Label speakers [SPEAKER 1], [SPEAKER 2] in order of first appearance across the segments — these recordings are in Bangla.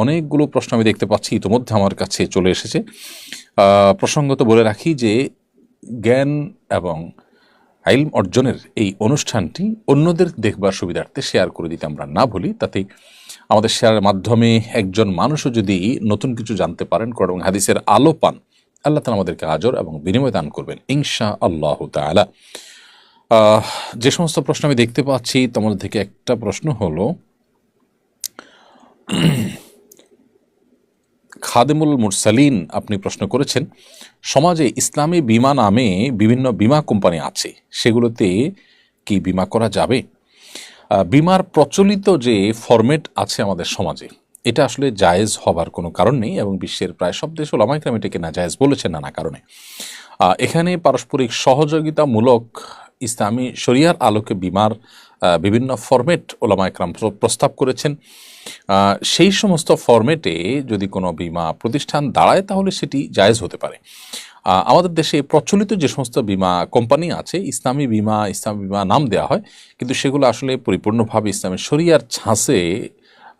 [SPEAKER 1] অনেকগুলো প্রশ্ন আমি দেখতে পাচ্ছি ইতিমধ্যে আমার কাছে চলে এসেছে। প্রসঙ্গত বলে রাখি যে জ্ঞান এবং আইল অর্জনের এই অনুষ্ঠানটি অন্যদের দেখবার সুবিধার্থে শেয়ার করে দিতে আমরা না ভুলি তাতে আমাদের শেয়ারের মাধ্যমে একজন মানুষও যদি নতুন কিছু জানতে পারেন এবং হাদিসের আলো পান, আল্লাহ তালা আমাদেরকে আজর এবং বিনিময় দান করবেন ইনশা আল্লাহ তালা যে সমস্ত প্রশ্ন আমি দেখতে পাচ্ছি, তোমাদের থেকে একটা প্রশ্ন হলো খাদেমুল মুরসালিন আপনি প্রশ্ন করেছেন, সমাজে ইসলামী বিমা নামে বিভিন্ন বিমা কোম্পানি আছে, সেগুলোতে কি বিমা করা যাবে? বিমার প্রচলিত যে ফরম্যাট আছে আমাদের সমাজে, এটা আসলে জায়েজ হবার কোনো কারণ নেই এবং বিশ্বের প্রায় সব দেশ ওলামাইকরাম এটাকে না জায়েজ বলেছে নানা কারণে। এখানে পারস্পরিক সহযোগিতামূলক ইসলামী শরিয়ার আলোকে বিমার বিভিন্ন ফরম্যাট ওলামা একরাম প্রস্তাব করেছেন। সেই সমস্ত ফরম্যাটে যদি কোনো বিমা প্রতিষ্ঠান দাঁড়ায় তাহলে সেটি জায়েজ হতে পারে। আমাদের দেশে প্রচলিত যে সমস্ত বিমা কোম্পানি আছে ইসলামী বিমা ইসলামী বিমা নাম দেওয়া হয় কিন্তু সেগুলো আসলে পরিপূর্ণভাবে ইসলামী শরিয়ার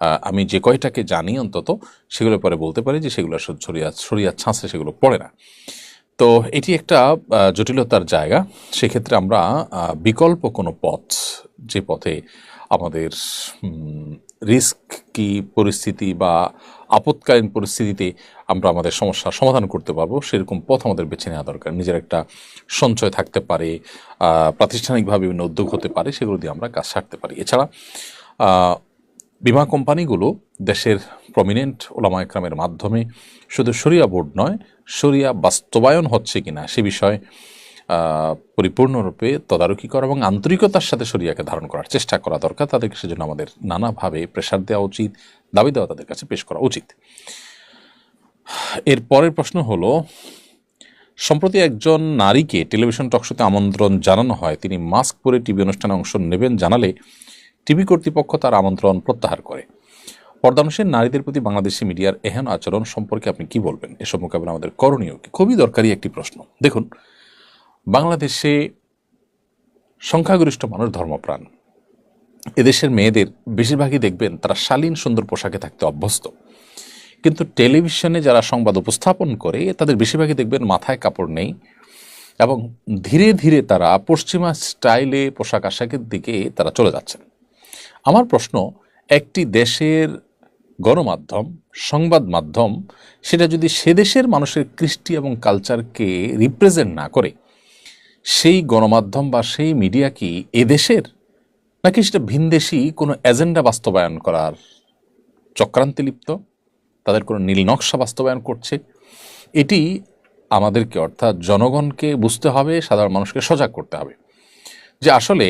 [SPEAKER 1] আহ, আমি যে কয়টাকে জানি অন্তত সেগুলো পরে বলতে পারি যে সেগুলো শরিয়া শরিয়ার ছাঁচে সেগুলো পড়ে না। তো এটি একটা জটিলতার জায়গা। সেক্ষেত্রে আমরা বিকল্প কোনো পথ, যে পথে আমাদের রিস্ক কি পরিস্থিতি বা আপৎকালীন পরিস্থিতিতে আমরা আমাদের সমস্যার সমাধান করতে পারব, সেরকম পথ আমাদের বেছে নেওয়া দরকার। নিজের একটা সঞ্চয় থাকতে পারে প্রাতিষ্ঠানিকভাবে বিভিন্ন উদ্যোগ হতে পারে, সেগুলো দিয়ে আমরা কাজ সারতে পারি। এছাড়া বিমা কোম্পানিগুলো দেশের প্রমিনেন্ট ওলামা একরামের মাধ্যমে শুধু শরিয়া বোর্ড নয় শরিয়া বাস্তবায়ন হচ্ছে কিনা সে বিষয়ে পরিপূর্ণরূপে তদারকি করা এবং আন্তরিকতার সাথে শরিয়াকে ধারণ করার চেষ্টা করা দরকার। তাদেরকে সেজন্য আমাদের নানাভাবে প্রেশার দেওয়া উচিত, দাবি দেওয়া তাদের কাছে পেশ করা উচিত। এর পরের প্রশ্ন হলো, সম্প্রতি একজন নারীকে টেলিভিশন টকশোতে আমন্ত্রণ জানানো হয়, তিনি মাস্ক পরে টিভি অনুষ্ঠানে অংশ নেবেন জানালে টিভি কর্তৃপক্ষ তার আমন্ত্রণ প্রত্যাহার করে। পর্দানুষের নারীদের প্রতি বাংলাদেশি মিডিয়ার এহেন আচরণ সম্পর্কে আপনি কি বলবেন? এসব মোকাবিলা আমাদের করণীয় খুবই দরকারি একটি প্রশ্ন। দেখুন, বাংলাদেশে সংখ্যাগরিষ্ঠ মানুষ ধর্মপ্রাণ। এদেশের মেয়েদের বেশিরভাগই দেখবেন তারা শালীন, সুন্দর পোশাকে থাকতে অভ্যস্ত। কিন্তু টেলিভিশনে যারা সংবাদ উপস্থাপন করে, তাদের বেশিরভাগই দেখবেন মাথায় কাপড় নেই এবং ধীরে ধীরে তারা পশ্চিমা স্টাইলে পোশাক আশাকের দিকে তারা চলে যাচ্ছেন। আমার প্রশ্ন, একটি দেশের গণমাধ্যম, সংবাদ মাধ্যম, সেটা যদি সে দেশের মানুষের কৃষ্টি এবং কালচারকে রিপ্রেজেন্ট না করে, সেই গণমাধ্যম বা সেই মিডিয়া কি এদেশের নাকি সেটা ভিনদেশি কোনো এজেন্ডা বাস্তবায়ন করার চক্রান্তে লিপ্ত? তাদের কোনো নীল নকশা বাস্তবায়ন করছে? এটি আমাদেরকে অর্থাৎ জনগণকে বুঝতে হবে, সাধারণ মানুষকে সজাগ করতে হবে। যে আসলে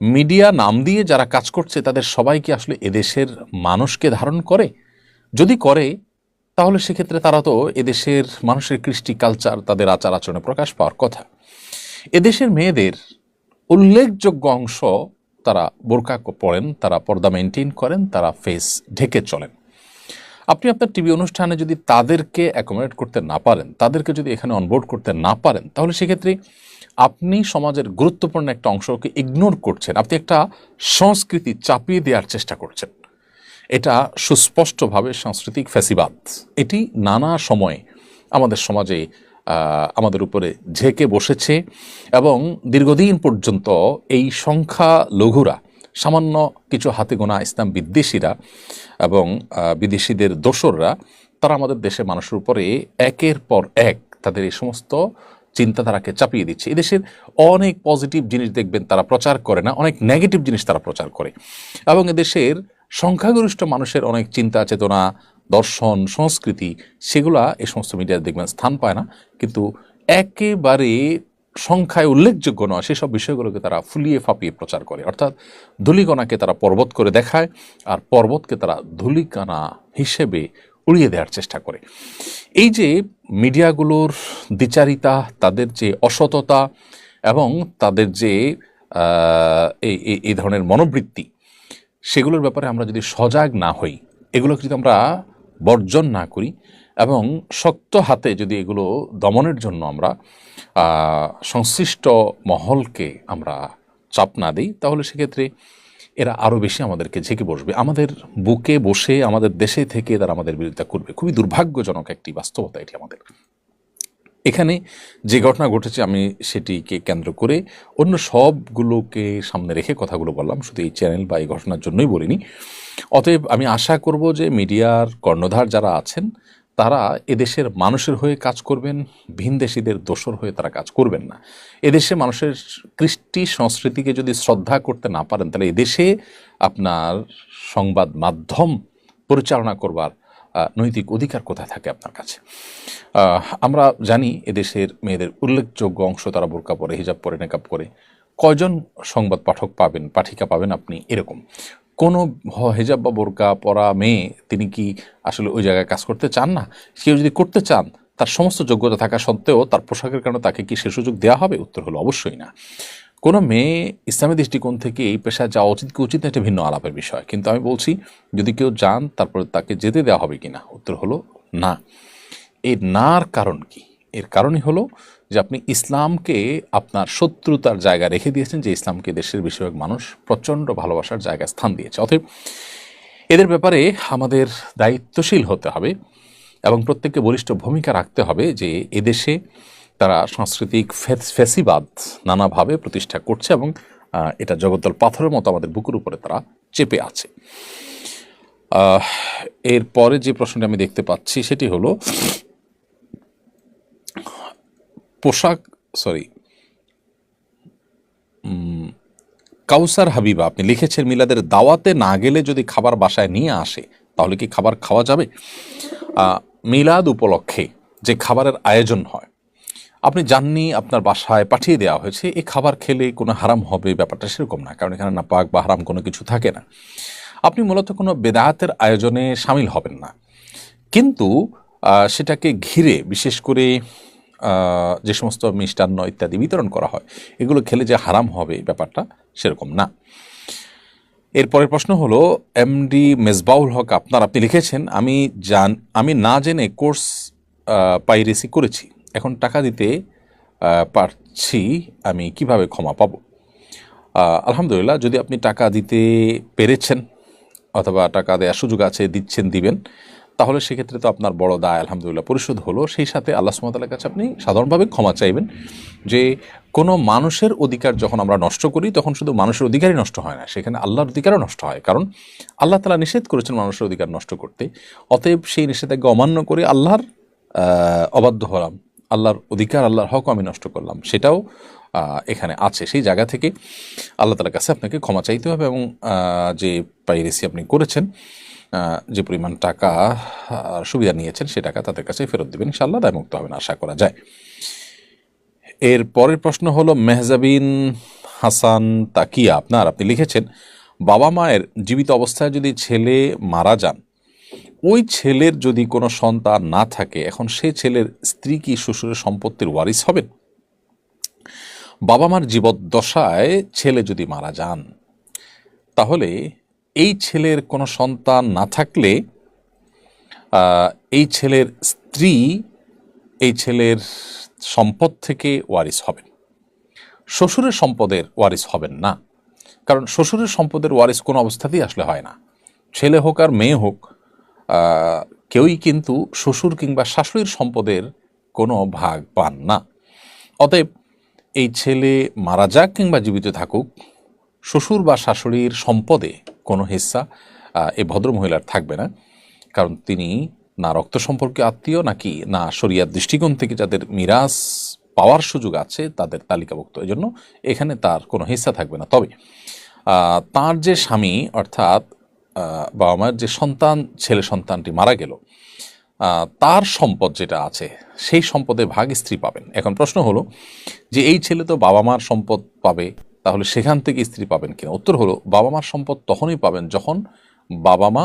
[SPEAKER 1] মিডিয়া নাম দিয়ে যারা কাজ করছে, তাদের সবাই কি আসলে এদেশের মানুষকে ধারণ করে? যদি করে, তাহলে সেক্ষেত্রে তারা তো এদেশের মানুষের কৃষ্টি কালচার তাদের আচার আচরণে প্রকাশ পাওয়ার কথা। এদেশের মেয়েদের উল্লেখযোগ্য অংশ তারা বোরকা পড়েন তারা পর্দা মেনটেন করেন, তারা ফেস ঢেকে চলেন। আপনি আপনার টিভি অনুষ্ঠানে যদি তাদেরকে অ্যাকোমোডেট করতে না পারেন, তাদেরকে যদি এখানে অনবোর্ড করতে না পারেন, তাহলে সেক্ষেত্রে আপনি সমাজের গুরুত্বপূর্ণ একটা অংশকে ইগনোর করছেন। আপনি একটা সংস্কৃতি চাপিয়ে দেওয়ার চেষ্টা করছেন। এটা সুস্পষ্টভাবে সাংস্কৃতিক ফ্যাসিবাদ। এটি নানা সময়ে আমাদের সমাজে আমাদের উপরে ঝেঁকে বসেছে এবং দীর্ঘদিন পর্যন্ত এই সংখ্যা লঘুরা সামান্য কিছু হাতে গোনা ইসলাম বিদ্বেষীরা এবং বিদেশিদের দোসররা, তারা আমাদের দেশের মানুষের উপরে একের পর এক তাদের এই সমস্ত চিন্তাধারাকে চাপিয়ে দিচ্ছে। এদেশের অনেক পজিটিভ জিনিস দেখবেন তারা প্রচার করে না, অনেক নেগেটিভ জিনিস তারা প্রচার করে। এবং এদেশের সংখ্যাগরিষ্ঠ মানুষের অনেক চিন্তা, চেতনা, দর্শন, সংস্কৃতি, সেগুলা এই সমস্ত মিডিয়ায় দেখবেন, স্থান পায় না। কিন্তু একেবারে সংখ্যায় উল্লেখযোগ্য নয়, সেসব বিষয়গুলোকে তারা ফুলিয়ে ফাঁপিয়ে প্রচার করে। অর্থাৎ ধুলিকণাকে তারা পর্বত করে দেখায়, আর পর্বতকে তারা ধুলিকানা হিসেবে উড়িয়ে দেওয়ার চেষ্টা করে। এই যে মিডিয়াগুলোর দ্বিচারিতা, তাদের যে অসততা এবং তাদের যে এই ধরনের মনোবৃত্তি, সেগুলোর ব্যাপারে আমরা যদি সজাগ না হই, এগুলোকে যদি আমরা বর্জন না করি এবং শক্ত হাতে যদি এগুলো দমনের জন্য আমরা সংশ্লিষ্ট মহলকে আমরা চাপ না দিই, তাহলে সেক্ষেত্রে এরা আরও বেশি আমাদেরকে ঝেঁকে বসবে। আমাদের বুকে বসে আমাদের দেশে থেকে তারা আমাদের বিরোধিতা করবে। খুবই দুর্ভাগ্যজনক একটি বাস্তবতা এটি আমাদের। এখানে যে ঘটনা ঘটেছে, আমি সেটিকে কেন্দ্র করে অন্য সবগুলোকে সামনে রেখে কথাগুলো বললাম। শুধু এই চ্যানেল বা এই ঘটনার জন্যই বলিনি। অতএব আমি আশা করব যে মিডিয়ার কর্ণধার যারা আছেন তারা এদেশের মানুষের হয়ে কাজ করবেন, ভিনদেশিদের দোষর হয়ে তারা কাজ করবেন না। এদেশে মানুষের কৃষ্টি সংস্কৃতিকে যদি শ্রদ্ধা করতে না পারেন, তাহলে এদেশে আপনার সংবাদ মাধ্যম পরিচালনা করবার নৈতিক অধিকার কোথায় থাকে আপনার কাছে? আমরা জানি এদেশের মেয়েদের উল্লেখযোগ্য অংশ তারা বোরকা পরে, হিজাব পরে, নেকাব করে কয়জন সংবাদ পাঠক পাবেন, পাঠিকা পাবেন আপনি এরকম। কোনো হেজাব বা বোরকা পরা মেয়ে তিনি কি আসলে ওই জায়গায় কাজ করতে চান না? কেউ যদি করতে চান, তার সমস্ত যোগ্যতা থাকা সত্ত্বেও তার পোশাকের কারণে তাকে কি সে সুযোগ দেওয়া হবে? উত্তর হলো অবশ্যই না। কোনো মেয়ে ইসলামী দৃষ্টিকোণ থেকে এই পেশায় যাওয়া উচিত কি উচিত না, এটা ভিন্ন আলাপের বিষয়। কিন্তু আমি বলছি, যদি কেউ যান, তারপরে তাকে যেতে দেওয়া হবে কি না উত্তর হলো না। এর নার কারণ কি? এর কারণই হলো যে আপনি ইসলামকে আপনার শত্রুতার জায়গা রেখে দিয়েছেন যে ইসলামকে দেশের বেশিরভাগ মানুষ প্রচণ্ড ভালোবাসার জায়গায় স্থান দিয়েছে। অতএব এদের ব্যাপারে আমাদের দায়িত্বশীল হতে হবে এবং প্রত্যেককে বলিষ্ঠ ভূমিকা রাখতে হবে যে এদেশে তারা সাংস্কৃতিক ফেসিবাদ নানাভাবে প্রতিষ্ঠা করছে এবং এটা জগদ্দল পাথরের মতো আমাদের বুকের উপরে তারা চেপে আছে। আহ, এরপরে যে প্রশ্নটি আমি দেখতে পাচ্ছি সেটি হলো পোশাক সরি কাউসার হাবিবা, আপনি লিখেছেন মিলাদের দাওয়াতে না গেলে যদি খাবার বাসায় নিয়ে আসে, তাহলে কি খাবার খাওয়া যাবে? মিলাদ উপলক্ষে যে খাবারের আয়োজন হয়, আপনি জাননি আপনার বাসায় পাঠিয়ে দেওয়া হয়েছে এই খাবার খেলে কোনো হারাম হবে, ব্যাপারটা সেরকম না, কারণ এখানে না পাক বা হারাম কোনো কিছু থাকে না। আপনি মূলত কোনো বেদায়াতের আয়োজনে সামিল হবেন না। কিন্তু সেটাকে ঘিরে, বিশেষ করে যে সমস্ত মিষ্টান্ন ইত্যাদি বিতরণ করা হয়, এগুলো খেলে যে হারাম হবে ব্যাপারটা সেরকম না। এরপরের প্রশ্ন হলো এমডি মেজবাউল হক, আপনার আপনি লিখেছেন, আমি জান, আমি না জেনে কোর্স পাইরেসি করেছি, এখন টাকা দিতে পারছি, আমি কীভাবে ক্ষমা পাবো? আলহামদুলিল্লাহ, যদি আপনি টাকা দিতে পেরেছেন, অথবা টাকা দেওয়ার সুযোগ আছে, দিচ্ছেন, দিবেন তাহলে সেক্ষেত্রে তো আপনার বড় দায়, আলহামদুলিল্লাহ। পরিশোধ হলো। সেই সাথে আল্লাহ সুমতালের কাছে আপনি সাধারণভাবে ক্ষমা চাইবেন যে কোনো মানুষের অধিকার যখন আমরা নষ্ট করি, তখন শুধু মানুষের অধিকারই নষ্ট হয় না, সেখানে আল্লাহর অধিকারও নষ্ট হয়। কারণ আল্লাহ তালা নিষেধ করেছেন মানুষের অধিকার নষ্ট করতে। অতএব সেই নিষেধাজ্ঞা অমান্য করে আল্লাহর অবাধ্য হলাম। আল্লাহর অধিকার, আল্লাহর হক আমি নষ্ট করলাম। সেটাও এখানে আছে। সেই জায়গা থেকে আল্লাহ তালার কাছে আপনাকে ক্ষমা চাইতে হবে এবং যে পাইরেসি আপনি করেছেন যে পরিমাণ টাকা সুবিধা নিয়েছেন, সে টাকা তাদের কাছে ফেরত দেবেন। ইনশাআল্লাহ দায়মুক্ত হবেন আশা করা যায়। এর পরের প্রশ্ন হলো, মেহজাবিন হাসান তাকিয়া, আপনার আপনি লিখেছেন, বাবা মায়ের জীবিত অবস্থায় যদি ছেলে মারা যান, ওই ছেলের যদি কোনো সন্তান না থাকে, এখন সে ছেলের স্ত্রী কি শ্বশুরের সম্পত্তির ওয়ারিস হবেন? বাবা মার জীবদ্দশায় ছেলে যদি মারা যান, তাহলে এই ছেলের কোনো সন্তান না থাকলে এই ছেলের স্ত্রী এই ছেলের সম্পদ থেকে ওয়ারিস হবেন। শ্বশুরের সম্পদের ওয়ারিস হবেন না। কারণ শ্বশুরের সম্পদের ওয়ারিস কোনো অবস্থাতেই আসলে হয় না। ছেলে হোক আর মেয়ে হোক কেউই কিন্তু শ্বশুর কিংবা শাশুড়ির সম্পদের কোনো ভাগ পান না। অতএব এই ছেলে মারা যাক কিংবা জীবিত থাকুক শ্বশুর বা শাশুড়ির সম্পদে কোনো হিস্সা আহ, এই ভদ্রমহিলার থাকবে না। কারণ তিনি না রক্ত সম্পর্কে আত্মীয় নাকি না শরিয়ার দৃষ্টিকোণ থেকে যাদের মিরাজ পাওয়ার সুযোগ আছে তাদের তালিকাভুক্ত। এই জন্য এখানে তার কোনো হিস্সা থাকবে না। তবে তার যে স্বামী অর্থাৎ বাবা মায়ের যে সন্তান ছেলে সন্তানটি মারা গেল তার সম্পদ যেটা আছে, সেই সম্পদের ভাগ স্ত্রী পাবেন। এখন প্রশ্ন হলো যে এই ছেলে তো বাবা মার সম্পদ পাবে, তাহলে সেখান থেকে স্ত্রী পাবেন কিনা? উত্তর হলো বাবা মার সম্পদ তখনই পাবেন যখন বাবা মা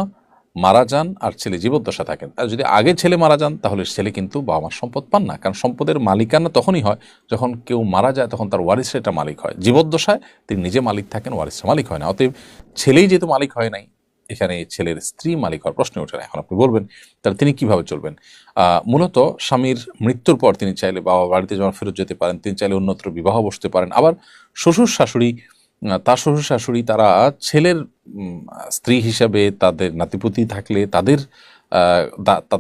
[SPEAKER 1] মারা যান আর ছেলে জীবদ্দশা থাকেন। আর যদি আগে ছেলে মারা যান, তাহলে ছেলে কিন্তু বাবা মার সম্পদ পান না। কারণ সম্পদের মালিকানা তখনই হয় যখন কেউ মারা যায়, তখন তার ওয়ারিস এটা মালিক হয়। জীবদ্দশায় তিনি নিজে মালিক থাকেন ওয়ারিসটা মালিক হয় না। অতএব ছেলেই যেহেতু মালিক হয় নাই এখানে ছেলের স্ত্রী মালিক হওয়ার প্রশ্ন ওঠে না। এখন আপনি বলবেন, তাহলে তিনি কীভাবে চলবেন? মূলত স্বামীর মৃত্যুর পর তিনি চাইলে বাবা বাড়িতে যখন ফেরত যেতে পারেন, তিনি চাইলে অন্যত্র বিবাহ বসতে পারেন। আবার শ্বশুর শাশুড়ি তার শ্বশুর শাশুড়ি তারা ছেলের স্ত্রী হিসাবে তাদের নাতিপুতি থাকলে তাদের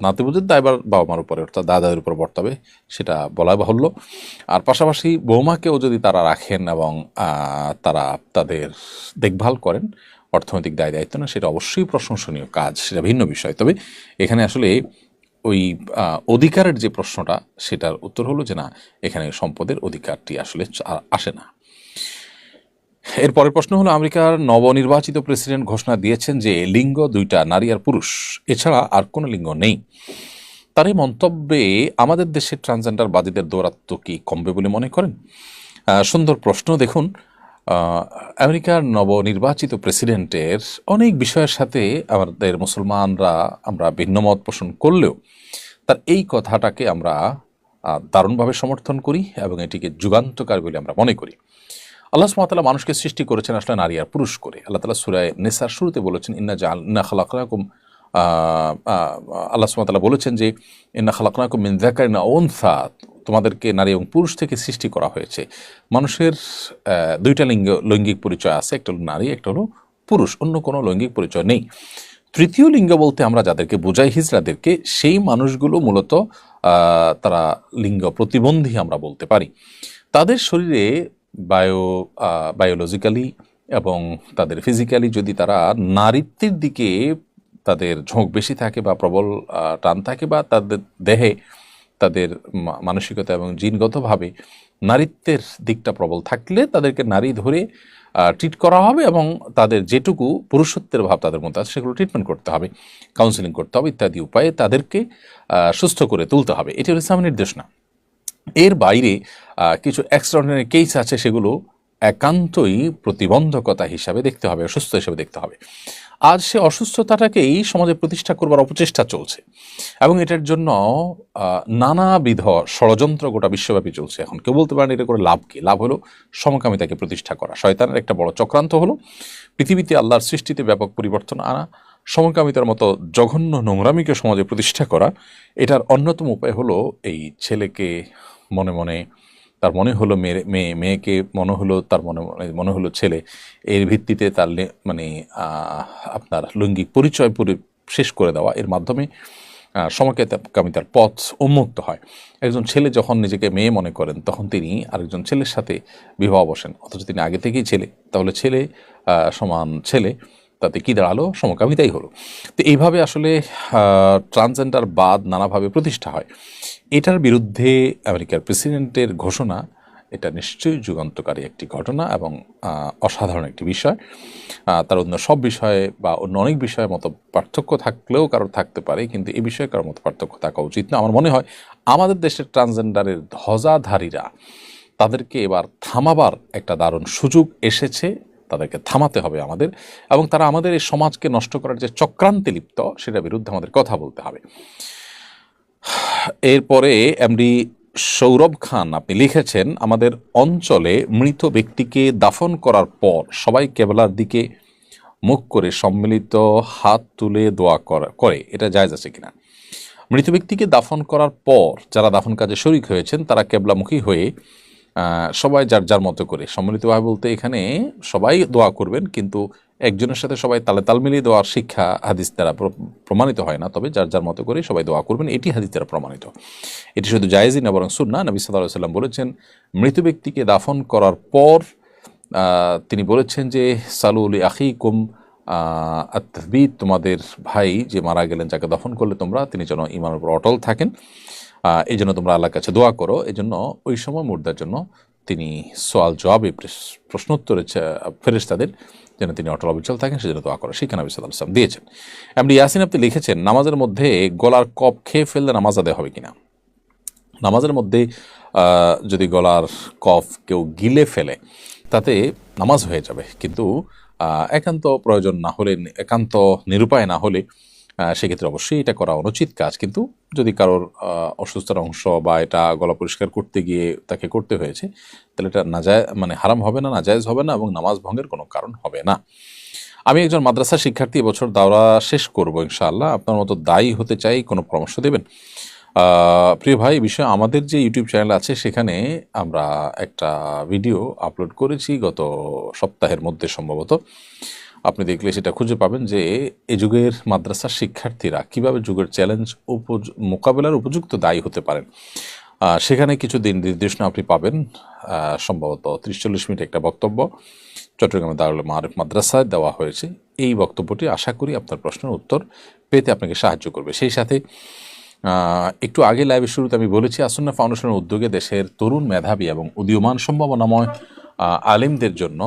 [SPEAKER 1] নাতিপুতির দায়বার বাবা মার উপরে, অর্থাৎ দাদাদের উপর বর্তাবে, সেটা বলা বাহুল্য। আর পাশাপাশি বৌমাকেও যদি তারা রাখেন এবং তারা তাদের দেখভাল করেন অর্থনৈতিক দায় দায়িত্ব না, সেটা অবশ্যই প্রশংসনীয় কাজ, সেটা ভিন্ন বিষয়। তবে এখানে আসলে ওই অধিকারের যে প্রশ্নটা, সেটার উত্তর হলো যে না, এখানে সম্পদের অধিকারটি আসলে আসে না। এর পরের প্রশ্ন হলো, আমেরিকার নবনির্বাচিত প্রেসিডেন্ট ঘোষণা দিয়েছেন যে লিঙ্গ দুইটা, নারী আর পুরুষ। এছাড়া আর কোনো লিঙ্গ নেই। তার এই মন্তব্যে আমাদের দেশের ট্রান্সজেন্ডার বাদীদের দৌরাত্ম কি কমবে বলে মনে করেন? সুন্দর প্রশ্ন। দেখুন আমেরিকার নবনির্বাচিত প্রেসিডেন্টের অনেক বিষয়ের সাথে আমাদের মুসলমানরা আমরা ভিন্নমত পোষণ করলেও তার এই কথাটাকে আমরা দারুণভাবে সমর্থন করি এবং এটিকে যুগান্তকার বলে আমরা মনে করি। আল্লাহ সুমাতালা মানুষকে সৃষ্টি করেছেন আসলে নারী আর পুরুষ করে। আল্লাহ তালা সুরায় নেসার শুরুতে বলেছেন, ইন্না জা ইন্না খালাকুম আল্লাহ সুমাতালা বলেছেন যে, ইন্না খালাকুম মিন জাকারিনা ওনসা তোমাদেরকে নারী এবং পুরুষ থেকে সৃষ্টি করা হয়েছে। মানুষের দুইটা লিঙ্গ, লৈঙ্গিক পরিচয় আছে, একটা হলো নারী, একটা হলো পুরুষ, অন্য কোনো লৈঙ্গিক পরিচয় নেই। তৃতীয় লিঙ্গ বলতে আমরা যাদেরকে বোঝাই, হিজড়াদেরকে, সেই মানুষগুলো মূলত তারা লিঙ্গ প্রতিবন্ধী আমরা বলতে পারি। তাদের শরীরে বায়ো বায়োলজিক্যালি এবং তাদের ফিজিক্যালি যদি তারা নারীত্বের দিকে তাদের ঝোঁক বেশি থাকে বা প্রবল টান থাকে বা তাদের দেহে তাদের মানসিকতা এবং জিনগতভাবে নারীত্বের দিকটা প্রবল থাকলে তাদেরকে নারী ধরে ট্রিট করা হবে এবং তাদের যেটুকু পুরুষত্বের ভাব তাদের মধ্যে আছে সেগুলো ট্রিটমেন্ট করতে হবে কাউন্সিলিং করতে হবে ইত্যাদি উপায়ে তাদেরকে সুস্থ করে তুলতে হবে। এটি হলো ইসলামের নির্দেশনা। এর বাইরে কিছু এক্সট্রাঅর্ডিনারি কেস আছে সেগুলো একান্তই প্রতিবন্ধকতা হিসাবে দেখতে হবে, অসুস্থ হিসাবে দেখতে হবে। আর সে অসুস্থতাটাকেই সমাজে প্রতিষ্ঠা করবার অপচেষ্টা চলছে এবং এটার জন্য নানাবিধ ষড়যন্ত্র গোটা বিশ্বব্যাপী চলছে এখন। কেউ বলতে পারেন এটা করে লাভ কি? লাভ হলো সমকামিতাকে প্রতিষ্ঠা করা। শয়তানের একটা বড় চক্রান্ত হলো পৃথিবীতে আল্লাহর সৃষ্টিতে ব্যাপক পরিবর্তন আনা, সমকামিতার মতো জঘন্য নোংরামিকে সমাজে প্রতিষ্ঠা করা। এটার অন্যতম উপায় হলো এই ছেলেকে মনে মনে তার মনে হলো মেয়ে মেয়ে মেয়েকে মনে হলো তার মনে মনে হলো ছেলে। এর ভিত্তিতে তার মানে আপনার লৈঙ্গিক পরিচয় পুরো শেষ করে দেওয়া। এর মাধ্যমে আহ, সমকামিতার পথ উন্মুক্ত হয়। একজন ছেলে যখন নিজেকে মেয়ে মনে করেন তখন তিনি আরেকজন ছেলের সাথে বিবাহ বসেন। অথচ তিনি আগে থেকেই ছেলে। তাহলে ছেলে সমান ছেলে। তাতে কি দাঁড়াল? সমকামিতাই হলো। তো এইভাবে আসলে ট্রান্সজেন্ডার বাদ নানাভাবে প্রতিষ্ঠা হয়। এটার বিরুদ্ধে আমেরিকার প্রেসিডেন্টের ঘোষণা, এটা নিশ্চয়ই যুগান্তকারী একটি ঘটনা এবং অসাধারণ একটি বিষয়। তার অন্য সব বিষয়ে বা অন্য অনেক বিষয়ের মতো পার্থক্য থাকলেও কারোর থাকতে পারে, কিন্তু এই বিষয়ে কারোর মতো পার্থক্য থাকা উচিত না। আমার মনে হয় আমাদের দেশের ট্রান্সজেন্ডারের ধ্বজাধারীরা তাদেরকে এবার থামাবার একটা দারুণ সুযোগ এসেছে। তাদেরকে থামাতে হবে আমাদের এবং তারা আমাদের এই সমাজকে নষ্ট করার যে চক্রান্তে লিপ্ত, সেটার বিরুদ্ধে আমাদের কথা বলতে হবে। এরপরে এমডি সৌরভ খান, আপনি লিখেছেন, আমাদের অঞ্চলে মৃত ব্যক্তিকে দাফন করার পর সবাই কেবলার দিকে মুখ করে সম্মিলিত হাত তুলে দোয়া করা- এটা জায়জ আছে কিনা? মৃত ব্যক্তিকে দাফন করার পর যারা দাফন কাজে শরিক হয়েছেন, তারা কেবলামুখী হয়ে সবাই যার যার মতো করে। সম্মিলিতভাবে বলতে এখানে সবাই দোয়া করবেন, কিন্তু একজনের সাথে সবাই তালে তাল মিলিয়ে দেওয়ার শিক্ষা হাদিস দ্বারা প্রমাণিত হয় না। তবে যার যার মতো করে সবাই দোয়া করবেন, এটি হাদিস দ্বারা প্রমাণিত। এটি শুধু জায়েজই না, বরং সুন্না নবী সাল্লাহ সাল্লাম বলেছেন, মৃত ব্যক্তিকে দাফন করার পর তিনি বলেছেন যে সালুল আখিকুম আত্মবিদ তোমাদের ভাই যে মারা গেলেন, যাকে দফন করলে তোমরা, তিনি যেন ইমানের উপর অটল থাকেন। এই জন্য তোমরা আল্লাহর কাছে দোয়া করো। এই জন্য ওই সময় মুর্দার জন্য তিনি সোয়াল জবাবে প্রশ- প্রশ্নোত্তরে ফেরেশতাদের যেন তিনি অটল অবিচল থাকেন, সেজন্য দোয়া করো। শিক্ষা নবী সাল্লাহ দিয়েছেন। এমনি ইয়াসিন আপনি লিখেছেন, নামাজের মধ্যে গলার কপ খেয়ে ফেললে নামাজ আদায় হবে কিনা? নামাজের মধ্যে যদি গলার কফ কেউ গিলে ফেলে, তাতে নামাজ হয়ে যাবে। কিন্তু একান্ত প্রয়োজন না হলে, একান্ত নিরুপায় না হলে সেক্ষেত্রে অবশ্যই এটা করা অনুচিত কাজ। কিন্তু যদি কারোর অসুস্থতার অংশ বা এটা গলা পরিষ্কার করতে গিয়ে তাকে করতে হয়েছে, তাহলে এটা নাজায় মানে হারাম হবে না, নাজায়জ হবে না এবং নামাজ ভঙ্গের কোনো কারণ হবে না। আমি একজন মাদ্রাসা শিক্ষার্থী, এবছর দাওরা শেষ করব ইনশাআল্লাহ। আপনার মতো দায়ী হতে চাই, কোনো পরামর্শ দেবেন? প্রিয় ভাই বিষয়ে আমাদের যে ইউটিউব চ্যানেল আছে, সেখানে আমরা একটা ভিডিও আপলোড করেছি গত সপ্তাহের মধ্যে সম্ভবত। আপনি দেখলে সেটা খুঁজে পাবেন যে এই যুগের মাদ্রাসার শিক্ষার্থীরা কীভাবে যুগের চ্যালেঞ্জ মোকাবেলার উপযুক্ত দায়ী হতে পারেন। সেখানে কিছু দিন নির্দেশনা আপনি পাবেন। সম্ভবত ত্রিশ চল্লিশ মিনিট একটা বক্তব্য। চট্টগ্রামে দারুল মারিফ মাদ্রাসায় দেওয়া হয়েছে। এই বক্তব্যটি আশা করি আপনার প্রশ্নের উত্তর পেতে আপনাকে সাহায্য করবে। সেই সাথে একটু আগে লাইভের শুরুতে আমি বলেছি, আসন্না ফাউন্ডেশনের উদ্যোগে দেশের তরুণ মেধাবী এবং উদীয়মান সম্ভাবনাময় আলিমদের জন্য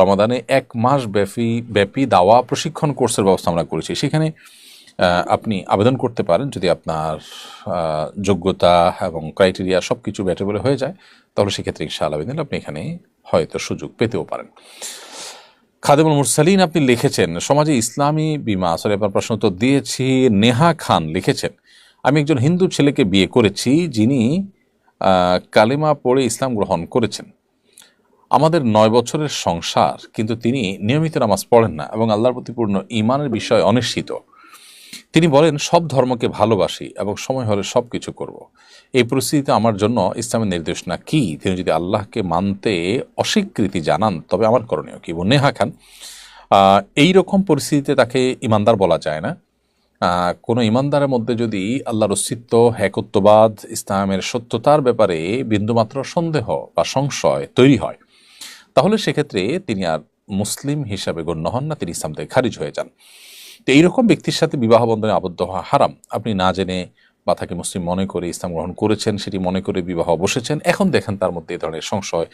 [SPEAKER 1] রমাদানে এক মাস ব্যাপী ব্যাপী দাওয়া প্রশিক্ষণ কোর্সের ব্যবস্থা আমরা করেছি। সেখানে আপনি আবেদন করতে পারেন যদি আপনার যোগ্যতা এবং ক্রাইটেরিয়া সব কিছু ব্যাটেবলে হয়ে যায়, তাহলে সেক্ষেত্রে ইনশাআল্লাহ আবেদন আপনি এখানে হয়তো সুযোগ পেতেও পারেন। খাদেমুল মুরসালিন আপনি লিখেছেন, সমাজে ইসলামী বিমা, সরি, আপনার প্রশ্ন তো দিয়েছি, নেহা খান লিখেছেন, আমি একজন হিন্দু ছেলেকে বিয়ে করেছি যিনি কালেমা পড়ে ইসলাম গ্রহণ করেছেন। আমাদের নয় বছরের সংসার, কিন্তু তিনি নিয়মিত নামাজ পড়েন না এবং আল্লাহর প্রতি পূর্ণ ইমানের বিষয়ে অনিশ্চিত। তিনি বলেন, সব ধর্মকে ভালোবাসি এবং সময় হলে সব কিছু করব। এই পরিস্থিতিতে আমার জন্য ইসলামের নির্দেশনা কি? তিনি যদি আল্লাহকে মানতে অস্বীকৃতি জানান, তবে আমার করণীয় কি? বোন নেহা খান এই রকম পরিস্থিতিতে তাকে ইমানদার বলা যায় না। কোনো ইমানদারের মধ্যে যদি আল্লাহর অস্তিত্ব, একত্ববাদ, ইসলামের সত্যতার ব্যাপারে বিন্দুমাত্র সন্দেহ বা সংশয় তৈরি হয় তাহলে সেক্ষেত্রে তিনি আর মুসলিম হিসাবে গণ্য হন না, তিনি ইসলাম থেকে খারিজ হয়ে যান। তো এইরকম ব্যক্তির সাথে বিবাহ বন্ধনে আবদ্ধ হওয়া হারাম। আপনি না জেনে বা তাকে মুসলিম মনে করে ইসলাম গ্রহণ করেছেন, সেটি মনে করে বিবাহ বসেছেন, এখন দেখেন তার মধ্যে এই ধরনের সংশয়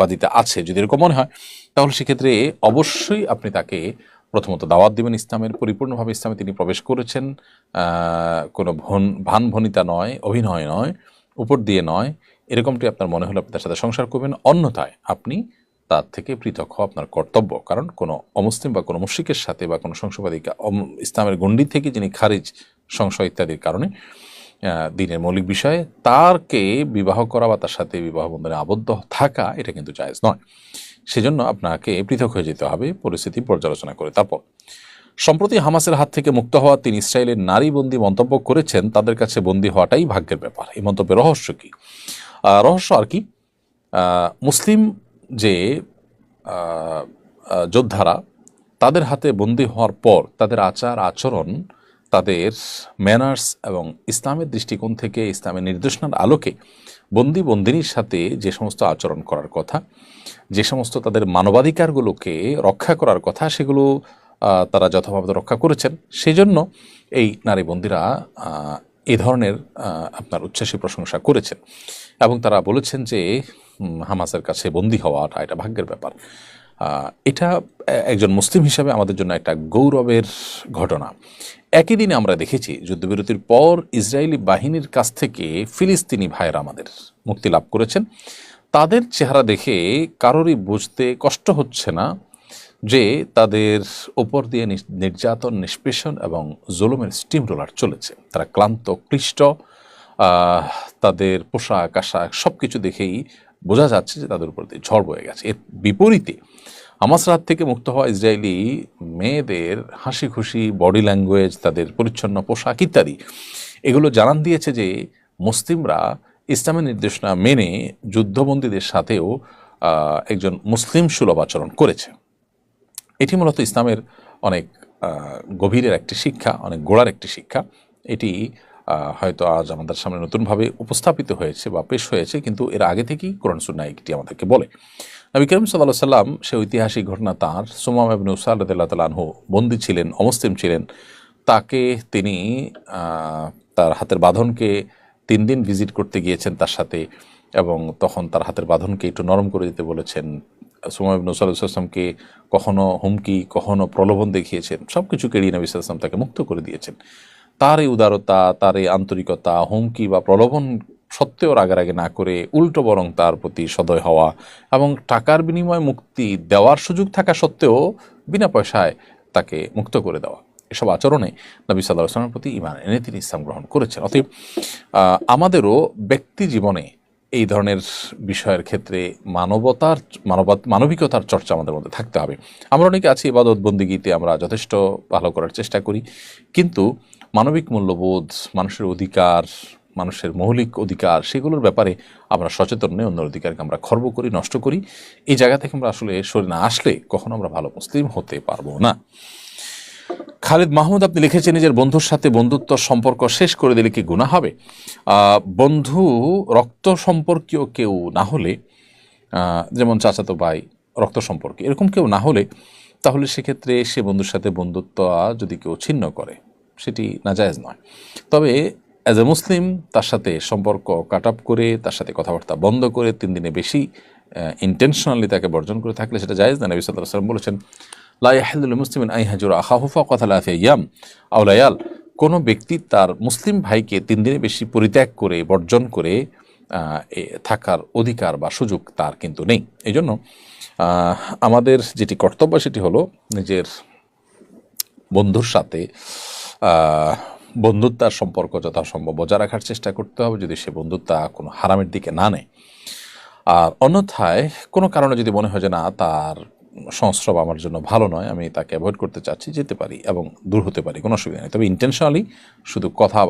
[SPEAKER 1] বাদিতা আছে। যদি এরকম মনে হয়, তাহলে সেক্ষেত্রে অবশ্যই আপনি তাকে প্রথমত দাওয়াত দিবেন ইসলামের, পরিপূর্ণভাবে ইসলামে তিনি প্রবেশ করেছেন কোনো ভন ভান ভনিতা নয়, অভিনয় নয়, উপর দিয়ে নয়, এরকমটি আপনার মনে হলে আপনি তার সাথে সংসার করবেন। অন্যথায় আপনি তার থেকে পৃথক হওয়া আপনার কর্তব্য। কারণ কোনো অমুসলিম বা কোনো মুশ্রিকের সাথে বা কোনো সংশয়বাদী ইসলামের গণ্ডি থেকে যিনি খারিজ, সংশয় ইত্যাদির কারণে দিনের মৌলিক বিষয়ে তারকে বিবাহ করা বা তার সাথে বিবাহ বন্ধনে আবদ্ধ থাকা, এটা কিন্তু জায়েজ নয়। সেজন্য আপনাকে পৃথক হয়ে যেতে হবে, পরিস্থিতি পর্যালোচনা করে। তারপর, সম্প্রতি হামাসের হাত থেকে মুক্ত হওয়া তিনি ইসরায়েলের নারী বন্দী মন্তব্য করেছেন, তাদের কাছে বন্দী হওয়াটাই ভাগ্যের ব্যাপার। এই মন্তব্যের রহস্য কি? রহস্য আর কি? মুসলিম যে যোদ্ধারা তাদের হাতে বন্দী হওয়ার পর তাদের আচার আচরণ তাদের ম্যানার্স এবং ইসলামের দৃষ্টিকোণ থেকে ইসলামের নির্দেশনার আলোকে বন্দি বন্দিনীর সাথে যে সমস্ত আচরণ করার কথা যে সমস্ত তাদের মানবাধিকারগুলোকে রক্ষা করার কথা সেগুলো তারা যথাভাবে রক্ষা করেছেন সেই জন্য এই নারী বন্দিরা আহ, এই ধরনের আপনার উচ্ছ্বাসী প্রশংসা করেছেন এবং তারা বলেছেন যে হামাসের কাছে বন্দী হওয়াটা এটা ভাগ্যের ব্যাপার। এটা একজন মুসলিম হিসাবে আমাদের জন্য একটা গৌরবের ঘটনা। একই দিনে আমরা দেখেছি যুদ্ধবিরতির পর ইসরায়েলি বাহিনীর কাছ থেকে ফিলিস্তিনি ভাইয়েরা আমাদের মুক্তি লাভ করেছেন। তাদের চেহারা দেখে কারোরই বুঝতে কষ্ট হচ্ছে না যে তাদের ওপর দিয়ে নির্যাতন, নিষ্পেষণ এবং জুলুমের স্টিম রোলার চলেছে। তারা ক্লান্ত, ক্লিষ্ট তাদের পোশাক, আশাক সব কিছু দেখেই বোঝা যাচ্ছে যে তাদের উপর দিয়ে ঝড় বয়ে গেছে। এর বিপরীতে হামাস রাত থেকে মুক্ত হওয়া ইসরায়েলি মেয়েদের হাসি খুশি বডি ল্যাঙ্গুয়েজ তাদের পরিচ্ছন্ন পোশাক ইত্যাদি, এগুলো জানান দিয়েছে যে মুসলিমরা ইসলামের নির্দেশনা মেনে যুদ্ধবন্দীদের সাথেও একজন মুসলিম সুলভ আচরণ করেছে। এটি মূলত ইসলামের অনেক গভীরের একটি শিক্ষা, অনেক গোড়ার একটি শিক্ষা। এটি হয়তো আজ আমাদের সামনে নতুনভাবে উপস্থাপিত হয়েছে বা পেশ হয়েছে, কিন্তু এর আগে থেকেই কোরআন সুন্নাহ এটি আমাদেরকে বলে। নবী করিম সাল্লাহ সাল্লাম সে ঐতিহাসিক ঘটনা তাঁর, সোমাম এবং উসাল রদুল্লাহ তালাহু বন্দী ছিলেন, অমুসলিম ছিলেন। তাকে তিনি তার হাতের বাঁধনকে তিন দিন ভিজিট করতে গিয়েছেন তার সাথে এবং তখন তার হাতের বাঁধনকে একটু নরম করে দিতে বলেছেন। সুমাইব নসাল্লামকে কখনো হুমকি, কখনো প্রলোভন দেখিয়েছেন। সব কিছু কেড়িয়ে নবী সাল্লাম তাকে মুক্ত করে দিয়েছেন। তার এই উদারতা তার এই আন্তরিকতা, হুমকি বা প্রলোভন সত্ত্বেও রাগারাগি না করে উল্টো বরং তার প্রতি সদয় হওয়া এবং টাকার বিনিময়ে মুক্তি দেওয়ার সুযোগ থাকা সত্ত্বেও বিনা পয়সায় তাকে মুক্ত করে দেওয়া। এসব আচরণে নবী সাল্লাহ আসলামের প্রতি ইমান এনে তিনি ইসলাম গ্রহণ করেছেন। অতএব আমাদেরও ব্যক্তি জীবনে এই ধরনের বিষয়ের ক্ষেত্রে মানবতার, মানবত, মানবিকতার চর্চা আমাদের মধ্যে থাকতে হবে। আমরা অনেকে আছি ইবাদত বন্দিগিতে আমরা যথেষ্ট ভালো করার চেষ্টা করি। কিন্তু মানবিক মূল্যবোধ, মানুষের অধিকার, মানুষের মৌলিক অধিকার, সেগুলোর ব্যাপারে আমরা সচেতন নই, অন্যের অধিকারকে আমরা খর্ব করি, নষ্ট করি। এই জায়গা থেকে আমরা আসলে সরে না আসলে কখনো আমরা ভালো মুসলিম হতে পারব না। খালিদ মাহমুদ, আপনি লিখেছেন, নিজের বন্ধুর সাথে বন্ধুত্ব সম্পর্ক শেষ করে দিলে কি গুণা হবে? বন্ধু, রক্ত সম্পর্কীয় কেউ না হলে যেমন চাচাতো ভাই, রক্ত সম্পর্কে এরকম কেউ না হলে, তাহলে সেক্ষেত্রে সে বন্ধুর সাথে বন্ধুত্ব যদি কেউ ছিন্ন করে। সেটি নাজায়েজ নয়। তবে অ্যাজ এ মুসলিম তার সাথে সম্পর্ক কাট আপ করে, তার সাথে কথাবার্তা বন্ধ করে, তিন দিনে বেশি ইন্টেনশনালি তাকে বর্জন করে থাকলে সেটা জায়েজ না। নবী সাল্লাহ সাল্লাম বলেছেন লাইহাদুল মুসলিম আই হাজুর আহাহুফা কথা লাফিয়াম আউলায়াল কোনো ব্যক্তি তার মুসলিম ভাইকে তিন দিনে বেশি পরিত্যাগ করে, বর্জন করে থাকার অধিকার বা সুযোগ তার কিন্তু নেই। এই জন্য আমাদের যেটি কর্তব্য সেটি হলো নিজের বন্ধুর সাথে বন্ধুত্বার সম্পর্ক যথাসম্ভব বজায় রাখার চেষ্টা করতে হবে যদি সে বন্ধুত্বা কোনো হারামের দিকে না নেয়। আর অন্যথায় কোনো কারণে যদি মনে হয় যে না, তার সংস্রব আমার জন্য ভালো নয়, আমি তাকে অ্যাভয়েড করতে চাচ্ছি, যেতে পারি এবং দূর হতে পারি, কোনো অসুবিধা নেই। তবে ইন্টেনশনালি শুধু কথা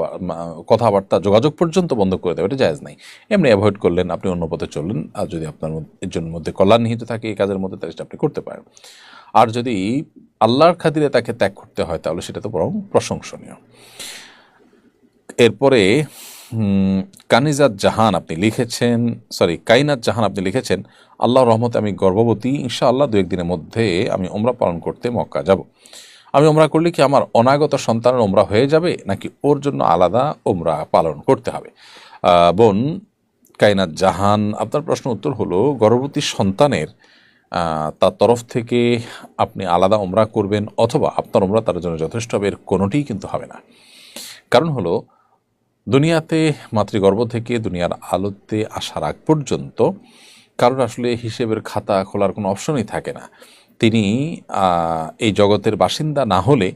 [SPEAKER 1] কথাবার্তা যোগাযোগ পর্যন্ত বন্ধ করে দেওয়া, এটা জায়েজ নাই। এমনি অ্যাভয়েড করলেন, আপনি অন্য পথে চললেন, আর যদি আপনার এর জন্য মধ্যে কল্যাণ নিহিত থাকে এই কাজের মধ্যে, তাহলে আপনি করতে পারেন। আর যদি আল্লাহর খাতিরে তাকে ত্যাগ করতে হয়, তাহলে সেটা তো বরং প্রশংসনীয়। এরপরে কানিজাত জাহান আপনি লিখেছেন সরি কাইনাত জাহান আপনি লিখেছেন আল্লাহ রহমতে আমি গর্ভবতী, ইনশাআল্লাহ দু একদিনের মধ্যে আমি ওমরা পালন করতে মক্কা যাব। আমি ওমরা করলে কি আমার অনাগত সন্তানের ওমরা হয়ে যাবে, নাকি ওর জন্য আলাদা ওমরা পালন করতে হবে? বোন, কাইনাত জাহান, আপনার প্রশ্ন উত্তর হলো, গর্ভবতী সন্তানের তার তরফ থেকে আপনি আলাদা ওমরা করবেন অথবা আপনার ওমরা তার জন্য যথেষ্ট হবে, এর কোনোটিই কিন্তু হবে না। কারণ হলো, দুনিয়াতে মাতৃগর্ভ থেকে দুনিয়ার আলোতে আসার আগ পর্যন্ত কারোর আসলে হিসেবের খাতা খোলার কোনো অপশনই থাকে না। তিনি এই জগতের বাসিন্দা না হলে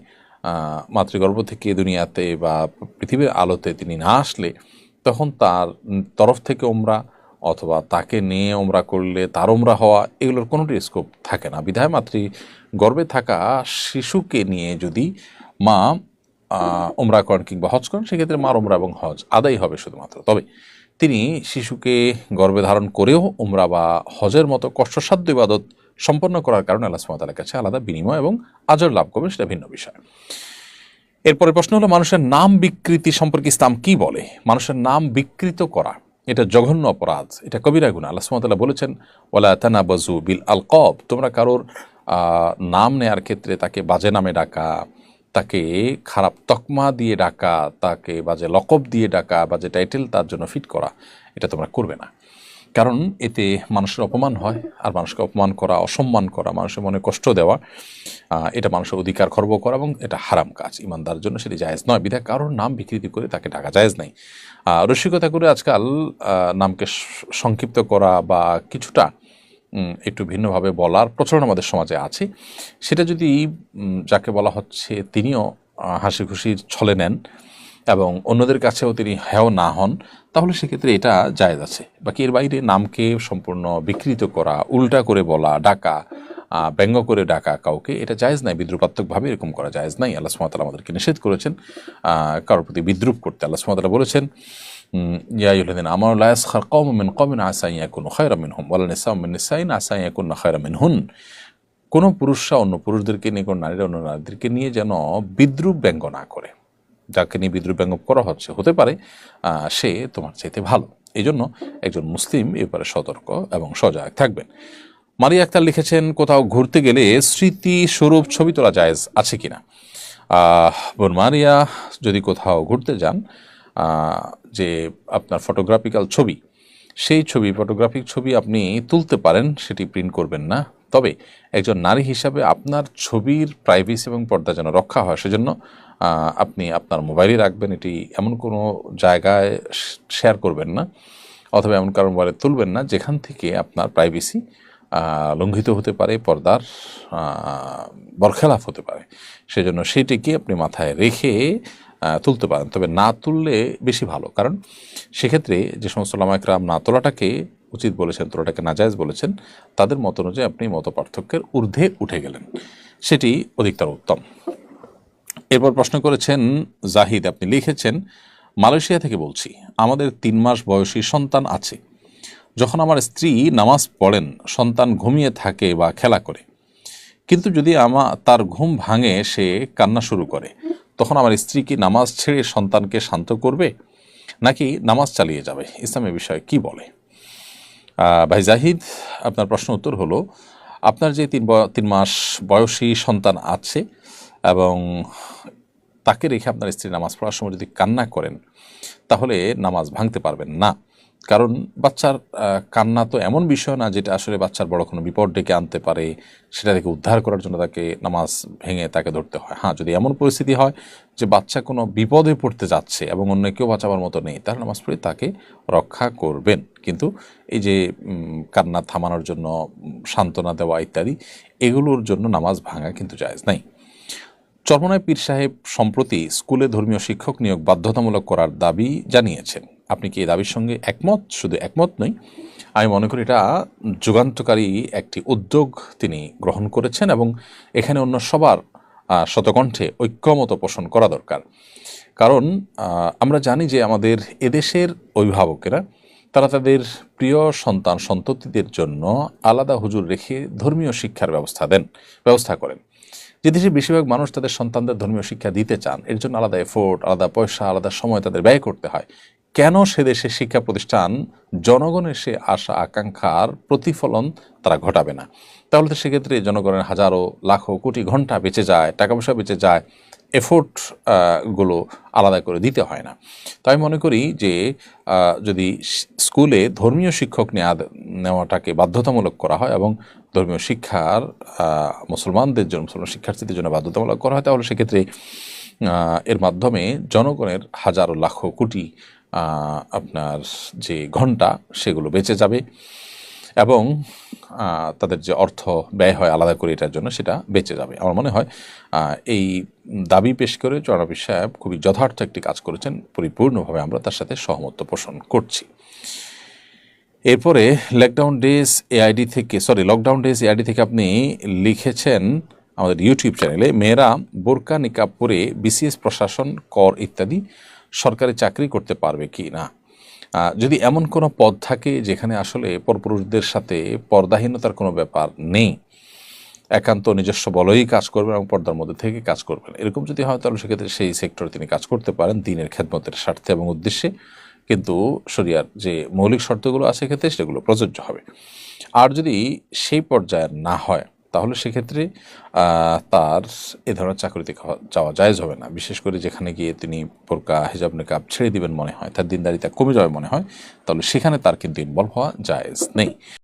[SPEAKER 1] মাতৃগর্ভ থেকে দুনিয়াতে বা পৃথিবীর আলোতে তিনি না আসলে, তখন তার তরফ থেকে ওমরা অথবা তাকে নিয়ে ওমরা করলে তার ওমরা হওয়া, এগুলোর কোনোটি স্কোপ থাকে না। বিধায় মাতৃ, গর্বে থাকা শিশুকে নিয়ে যদি মা ওমরা করেন কিংবা হজ করেন, সেক্ষেত্রে মার ওমরা এবং হজ আদায় হবে শুধুমাত্র। তবে তিনি শিশুকে গর্ভে ধারণ করেও ওমরা বা হজের মতো কষ্টসাধ্য ইবাদত সম্পন্ন করার কারণে আল্লাহ সুমাতার কাছে আলাদা বিনিময় এবং আজর লাভ করবে সেটা ভিন্ন বিষয়। এরপরে প্রশ্ন হলো, মানুষের নাম বিকৃতি সম্পর্কে ইসলাম কি বলে? মানুষের নাম বিকৃত করা। এটা জঘন্য অপরাধ, এটা কবিরা গুণা আল্লাহ সুমতাল্লাহ বলেছেন ওলা তানা বাজু বিল আল কব তোমরা কারোর নাম নেয়ার ক্ষেত্রে তাকে বাজে নামে ডাকা, তাকে খারাপ তকমা দিয়ে ডাকা, তাকে বাজে লকব দিয়ে ডাকা, বাজে টাইটেল তার জন্য ফিট করা, এটা তোমরা করবে না। কারণ এতে মানুষের অপমান হয় আর মানুষকে অপমান করা, অসম্মান করা, মানুষের মনে কষ্ট দেওয়া এটা মানুষের অধিকার খর্ব করা এবং এটা হারাম কাজ। ইমানদার জন্য সেটি জায়েজ নয়। বিধায় কারোর নাম বিকৃতি করে তাকে ডাকা জায়েজ নাই। রসিকতা করে আজকাল নামকে সংক্ষিপ্ত করা বা কিছুটা একটু ভিন্নভাবে বলার প্রচলন আমাদের সমাজে আছে। সেটা যদি যাকে বলা হচ্ছে তিনিও হাসি খুশি ছলে নেন এবং অন্যদের কাছেও তিনি হেয় না হন, তাহলে সেক্ষেত্রে এটা জায়েজ আছে। বাকি এর বাইরে নামকে সম্পূর্ণ বিকৃত করা, উল্টা করে বলা, ডাকা ব্যঙ্গ করে ডাকা কাউকে, এটা জায়েজ নাই, বিদ্রুপাত্মকভাবে এরকম করা জায়েজ নাই। আল্লাহ সুমাতালা আমাদেরকে নিষেধ করেছেন কারোর প্রতি বিদ্রুপ করতে আল্লাহ সুমাতালা বলেছেন ইয়াইউল্লাদিন আমার লায়াস কম মিন কমিন আসাই ইয়াকুন খয়রা হুম ওয়ালা নিসা মিন নিসাইন আসাই ইয়াকুন খয়রা হুন কোনো পুরুষরা অন্য পুরুষদেরকে নিয়ে, কোনো নারীরা অন্য নারীদেরকে নিয়ে যেন বিদ্রুপ ব্যঙ্গ না করে। যাকে নিয়ে বিদ্রুপ ব্যঙ্গ করা হচ্ছে, হতে পারে সে তোমার চাইতে ভালো। এই জন্য একজন মুসলিম এ ব্যাপারে সতর্ক এবং সজাগ থাকবেন। মারিয়া আক্তার লিখেছেন, কোথাও ঘুরতে গেলে স্মৃতি স্বরূপ ছবি তোলা জায়েজ আছে কিনা? বোন মারিয়া যদি কোথাও ঘুরতে যান যে আপনার ফটোগ্রাফিক্যাল ছবি, সেই ছবি ফটোগ্রাফিক ছবি আপনি তুলতে পারেন, সেটি প্রিন্ট করবেন না। তবে একজন নারী হিসাবে আপনার ছবির প্রাইভেসি এবং পর্দা যেন রক্ষা হয়, সেজন্য আপনি আপনার মোবাইলে রাখবেন, এটি এমন কোনো জায়গায় শেয়ার করবেন না, অথবা এমন কারণ মোবাইলে তুলবেন না, যেখান থেকে আপনার প্রাইভেসি লঙ্ঘিত হতে পারে, পর্দার বরখেলাফ হতে পারে। সেজন্য সেটিকে আপনি মাথায় রেখে তুলতে পারেন। তবে না তুললে বেশি ভালো, কারণ সেক্ষেত্রে যে সমস্ত লামাইকরাম না তোলাটাকে উচিত বলেছেন, তোলাটাকে নাজায়জ বলেছেন, তাদের মত অনুযায়ী আপনি মত পার্থক্যের ঊর্ধ্বে উঠে গেলেন। সেটি অধিকতর উত্তম। এরপর প্রশ্ন করেছেন, জাহিদ, আপনি লিখেছেন, মালয়েশিয়া থেকে বলছি, আমাদের তিন মাস বয়সী সন্তান আছে। যখন আমার স্ত্রী নামাজ পড়েন, সন্তান ঘুমিয়ে থাকে বা খেলা করে। কিন্তু যদি আমা, তার ঘুম ভাঙে, সে কান্না শুরু করে। তখন আমার স্ত্রী কি নামাজ ছেড়ে সন্তানকে শান্ত করবে? নাকি নামাজ চালিয়ে যাবে? ইসলামের বিষয়ে কি বলে? ভাই জাহিদ, আপনার প্রশ্ন উত্তর হলো, আপনার যে তিন তিন মাস বয়সী সন্তান আছে এবং তাকে রেখে আপনার স্ত্রী নামাজ পড়ার সময় যদি কান্না করেন, তাহলে নামাজ ভাঙতে পারবেন না। কারণ বাচ্চার কান্না তো এমন বিষয় না যেটা আসলে বাচ্চার বড় কোনো বিপদ ডেকে আনতে পারে, সেটা থেকে উদ্ধার করার জন্য তাকে নামাজ ভেঙে তাকে ধরতে হয়। হ্যাঁ যদি এমন পরিস্থিতি হয় যে বাচ্চা কোনো বিপদে পড়তে যাচ্ছে এবং অন্য কেউ বাঁচাবার মতো নেই, তাহলে নামাজ পড়ে তাকে রক্ষা করবেন। কিন্তু এই যে কান্না থামানোর জন্য সান্ত্বনা দেওয়া ইত্যাদি, এগুলোর জন্য নামাজ ভাঙা কিন্তু জায়েজ নাই। চরমনায় পীর সাহেব সম্প্রতি স্কুলে ধর্মীয় শিক্ষক নিয়োগ বাধ্যতামূলক করার দাবি জানিয়েছেন। আপনি কি এই দাবির সঙ্গে একমত? শুধু একমত নই, আমি মনে করি এটা যুগান্তকারী একটি উদ্যোগ তিনি গ্রহণ করেছেন এবং এখানে অন্য সবার শতকণ্ঠে ঐক্যমত পোষণ করা দরকার। কারণ আমরা জানি যে আমাদের এদেশের অভিভাবকেরা, তারা তাদের প্রিয় সন্তান সন্ততিদের জন্য আলাদা হুজুর রেখে ধর্মীয় শিক্ষার ব্যবস্থা দেন, ব্যবস্থা করেন। যে দেশে বেশিরভাগ মানুষ তাদের সন্তানদের ধর্মীয় শিক্ষা দিতে চান, এর জন্য আলাদা এফোর্ট আলাদা পয়সা, আলাদা সময় তাদের ব্যয় করতে হয়। কেন সে দেশে শিক্ষা প্রতিষ্ঠান জনগণের সে আশা, আকাঙ্ক্ষার প্রতিফলন তারা ঘটাবে না? তাহলে তো সেক্ষেত্রে জনগণের হাজারো, লাখো, কোটি ঘণ্টা বেঁচে যায় টাকা পয়সা বেঁচে যায়। এফোর্টগুলো আলাদা করে দিতে হয় না। তাই মনে করি যে যদি স্কুলে ধর্মীয় শিক্ষক নেওয়া নেওয়াটাকে বাধ্যতামূলক করা হয় এবং ধর্মীয় শিক্ষার মুসলমানদের জন্য, মুসলমান শিক্ষার্থীদের জন্য বাধ্যতামূলক করা হয়, তাহলে সেক্ষেত্রে এর মাধ্যমে জনগণের হাজারো লাখো কোটি আপনার যে ঘণ্টা, সেগুলো বেঁচে যাবে এবং তাদের যে অর্থ ব্যয় হয় আলাদা করে এটার জন্য সেটা বেঁচে যাবে। আমার মনে হয় এই দাবি পেশ করে চরণাবি সাহেব খুবই যথার্থ একটি কাজ করেছেন, পরিপূর্ণভাবে আমরা তার সাথে সহমত পোষণ করছি। এরপরে লকডাউন ডেজ এআইডি থেকে সরি লকডাউন ডেজ এআইডি থেকে আপনি লিখেছেন আমাদের ইউটিউব চ্যানেলে মেয়েরা বোরকা নিকাব পরে বিসিএস প্রশাসন কর ইত্যাদি সরকারি চাকরি করতে পারবে কি না? যদি এমন কোনো পদ থাকে যেখানে আসলে পরপুরুষদের সাথে পর্দাহীনতার কোনো ব্যাপার নেই, একান্ত নিজস্ব বলই কাজ করবেন এবং পর্দার মধ্যে থেকে কাজ করবেন, এরকম যদি হয় তাহলে সেক্ষেত্রে সেই সেক্টরে তিনি কাজ করতে পারেন দিনের খেদমতের স্বার্থে এবং উদ্দেশ্যে। কিন্তু শরিয়ার যে মৌলিক শর্তগুলো আছে ক্ষেত্রে সেগুলো প্রযোজ্য হবে। আর যদি সেই পর্যায়ের না হয় তাহলে সেক্ষেত্রে তার এ ধরনের চাকরিতে যাওয়া জায়েজ হবে না। বিশেষ করে যেখানে গিয়ে তিনি পোরকা, হিজাব নেকাব ছেড়ে দিবেন মনে হয়, তার দিনদারিতা কমে যাবে মনে হয়, তাহলে সেখানে তার কিন্তু ইনভলভ হওয়া যায়জ নেই।